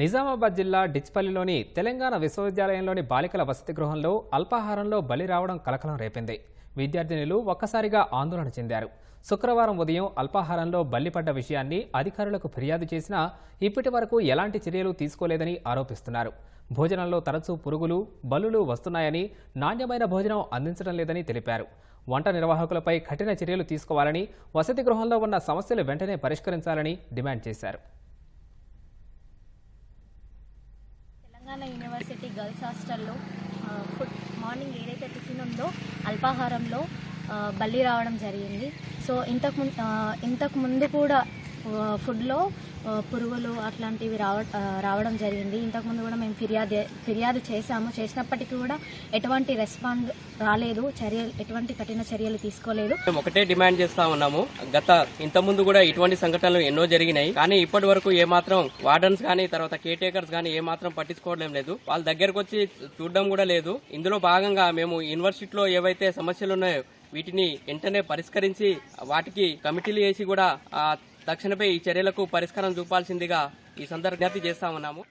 నిజామాబాద్ జిల్లా డిచ్పల్లిలోని తెలంగాణ విశ్వవిద్యాలయంలోని బాలికల వసతి గృహంలో అల్పాహారంలో బలి రావడం కలకలం రేపింది. విద్యార్థినులు ఒక్కసారిగా ఆందోళన చెందారు. శుక్రవారం ఉదయం అల్పాహారంలో బల్లిపడ్డ విషయాన్ని అధికారులకు ఫిర్యాదు చేసినా ఇప్పటి వరకు ఎలాంటి చర్యలు తీసుకోలేదని ఆరోపిస్తున్నారు. భోజనంలో తరచూ పురుగులు బల్లులు వస్తున్నాయని నాణ్యమైన భోజనం అందించడం లేదని తెలిపారు. వంట నిర్వాహకులపై కఠిన చర్యలు తీసుకోవాలని వసతి గృహంలో ఉన్న సమస్యలు వెంటనే పరిష్కరించాలని డిమాండ్ చేశారు. తెలంగాణ యూనివర్సిటీ గర్ల్స్ హాస్టల్లో ఫుడ్ మార్నింగ్ ఏదైతే టిఫిన్ ఉందో అల్పాహారంలో బల్లి రావడం జరిగింది. సో ఇంతకు ఇంతకు ముందు కూడా ఫుడ్లో పురుగులు అట్లాంటివి రావ రావడం జరిగింది. ఇంతకుముందు కూడా మేము ఫిర్యాదు ఫిర్యాదు చేశాము. చేసినప్పటికీ కూడా ఎటువంటి రెస్పాండ్ రాలేదు. చర్యలు ఎటువంటి కఠిన చర్యలు తీసుకోలేదు. మేము ఒకటే డిమాండ్ చేస్తా ఉన్నాము. గత ఇంతకుముందు కూడా ఇటువంటి సంఘటనలు ఎన్నో జరిగినాయి. కానీ ఇప్పటి వరకు ఏమాత్రం వార్డన్స్ కానీ తర్వాత కేటేకర్స్ కానీ ఏమాత్రం పట్టించుకోవడం లేదు. వాళ్ళ దగ్గరకు వచ్చి చూడడం కూడా లేదు. ఇందులో భాగంగా మేము యూనివర్సిటీలో ఏవైతే సమస్యలు ఉన్నాయో వీటిని వెంటనే పరిష్కరించి వాటికి కమిటీలు వేసి కూడా తక్షణమే ఈ చర్యలకు పరిష్కారం చూపాల్సిందిగా ఈ సందర్భ విజ్ఞప్తి చేస్తా ఉన్నాము.